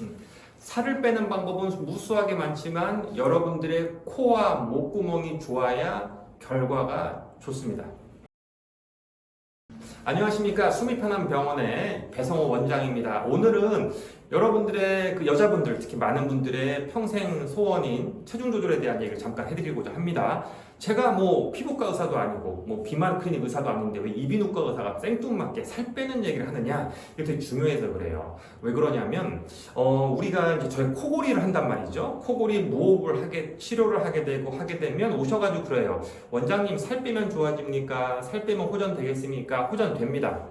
음, 살을 빼는 방법은 무수하게 많지만 여러분들의 코와 목구멍이 좋아야 결과가 좋습니다. 안녕하십니까 숨이 편한 병원의 배성호 원장입니다. 오늘은 여러분들의 그 여자분들 특히 많은 분들의 평생 소원인 체중 조절에 대한 얘기를 잠깐 해드리고자 합니다. 제가 뭐 피부과 의사도 아니고 뭐 비만 클리닉 의사도 아닌데 왜 이비인후과 의사가 생뚱맞게 살 빼는 얘기를 하느냐 이게 되게 중요해서 그래요. 왜 그러냐면 어 우리가 이제 저희 코골이를 한단 말이죠. 코골이 무호흡을 하게 치료를 하게 되고 하게 되면 오셔가지고 그래요. 원장님 살 빼면 좋아집니까? 살 빼면 호전 되겠습니까? 호전 됩니다.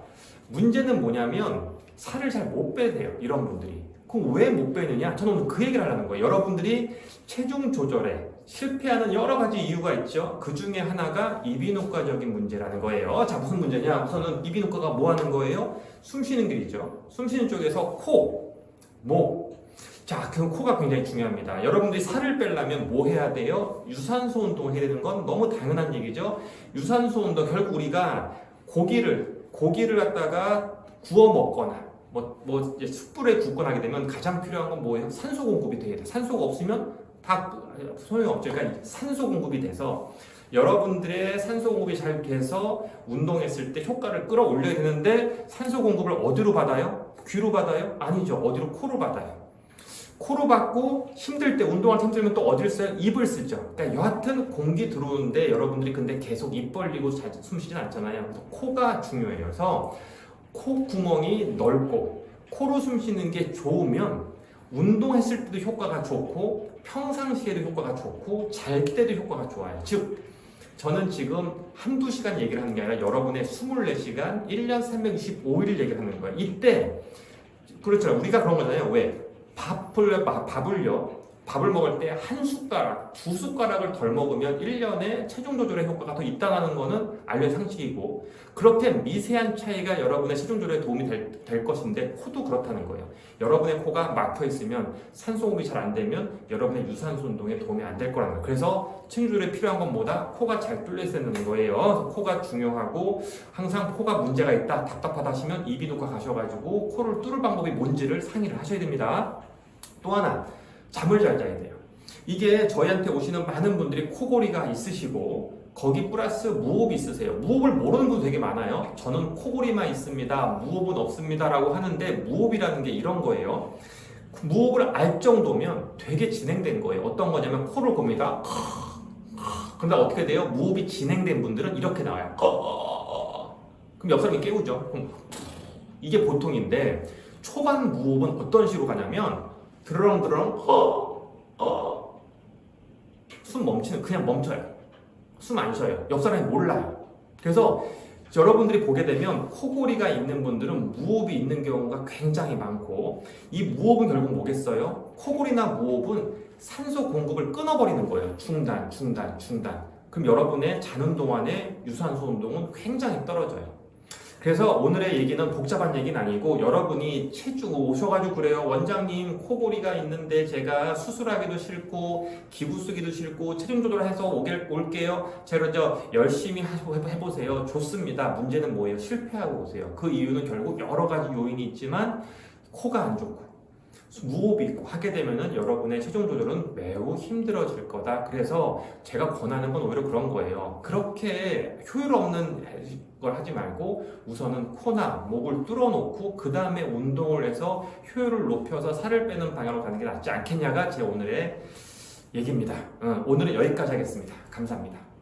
문제는 뭐냐면 살을 잘 못 빼세요. 이런 분들이. 그럼 왜 못 빼느냐? 저는 오늘 그 얘기를 하려는 거예요. 여러분들이 체중 조절에 실패하는 여러 가지 이유가 있죠. 그 중에 하나가 이비인후과적인 문제라는 거예요. 자, 무슨 문제냐? 우선은 이비인후과가 뭐 하는 거예요? 숨 쉬는 길이죠. 숨 쉬는 쪽에서 코, 목. 자, 그 코가 굉장히 중요합니다. 여러분들이 살을 빼려면 뭐 해야 돼요? 유산소 운동을 해야 되는 건 너무 당연한 얘기죠. 유산소 운동, 결국 우리가 고기를, 고기를 갖다가 구워 먹거나, 뭐, 뭐, 이제 숯불에 굽거나 하게 되면 가장 필요한 건 뭐예요? 산소 공급이 돼야 돼. 산소가 없으면 다 소용없죠. 그러니까 산소 공급이 돼서 여러분들의 산소 공급이 잘 돼서 운동했을 때 효과를 끌어올려야 되는데 산소 공급을 어디로 받아요? 귀로 받아요? 아니죠. 어디로? 코로 받아요. 코로 받고 힘들 때 운동할 때 힘들면 또 어디를 써요? 입을 쓰죠. 그러니까 여하튼 공기 들어오는데 여러분들이 근데 계속 입 벌리고 잘숨 쉬진 않잖아요. 그래서 코가 중요해요. 그래서 코 구멍이 넓고 코로 숨 쉬는 게 좋으면 운동했을 때도 효과가 좋고 평상시에도 효과가 좋고 잘 때도 효과가 좋아요. 즉 저는 지금 한두 시간 얘기를 하는 게 아니라 여러분의 24시간 1년 365일 얘기를 하는 거예요. 이때 그렇죠. 우리가 그런 거잖아요. 왜? 밥을 밥- 밥을요. 밥을 먹을 때 한 숟가락, 두 숟가락을 덜 먹으면 1년에 체중 조절에 효과가 더 있다는 거는 알려 상식이고 그렇게 미세한 차이가 여러분의 체중 조절에 도움이 될, 될 것인데 코도 그렇다는 거예요. 여러분의 코가 막혀 있으면 산소 호흡이 잘 안 되면 여러분의 유산소 운동에 도움이 안 될 거라는 거예요. 그래서 체중 조절에 필요한 건 뭐다? 코가 잘 뚫려 되는 거예요. 코가 중요하고 항상 코가 문제가 있다, 답답하다 하시면 이비인후과 가셔가지고 코를 뚫을 방법이 뭔지를 상의를 하셔야 됩니다. 또 하나 잠을 잘 자야 돼요. 이게 저희한테 오시는 많은 분들이 코골이가 있으시고 거기 플러스 무호흡이 있으세요. 무호흡을 모르는 분도 되게 많아요. 저는 코골이만 있습니다. 무호흡은 없습니다라고 하는데 무호흡이라는 게 이런 거예요. 무호흡을 알 정도면 되게 진행된 거예요. 어떤 거냐면 코를 봅니다. 근데 어떻게 돼요? 무호흡이 진행된 분들은 이렇게 나와요. 그럼 옆 사람이 깨우죠. 이게 보통인데 초반 무호흡은 어떤 식으로 가냐면 드렁드렁 어, 숨 멈추는 그냥 멈춰요. 숨 안 쉬어요. 옆 사람이 몰라요. 그래서 여러분들이 보게 되면 코골이가 있는 분들은 무호흡이 있는 경우가 굉장히 많고 이 무호흡은 결국 뭐겠어요? 코골이나 무호흡은 산소 공급을 끊어버리는 거예요. 중단, 중단, 중단. 그럼 여러분의 자는 동안에 유산소 운동은 굉장히 떨어져요. 그래서 오늘의 얘기는 복잡한 얘기는 아니고 여러분이 체중 오셔가지고 그래요. 원장님 코골이가 있는데 제가 수술하기도 싫고 기부 쓰기도 싫고 체중 조절해서 오길, 올게요. 제가 저 열심히 해보세요. 좋습니다. 문제는 뭐예요? 실패하고 오세요. 그 이유는 결국 여러 가지 요인이 있지만 코가 안 좋고 무호흡이 있고 하게 되면은 여러분의 체중 조절은 매우 힘들어질 거다. 그래서 제가 권하는 건 오히려 그런 거예요. 그렇게 효율 없는 걸 하지 말고 우선은 코나 목을 뚫어놓고 그 다음에 운동을 해서 효율을 높여서 살을 빼는 방향으로 가는 게 낫지 않겠냐가 제 오늘의 얘기입니다. 어, 오늘은 여기까지 하겠습니다. 감사합니다.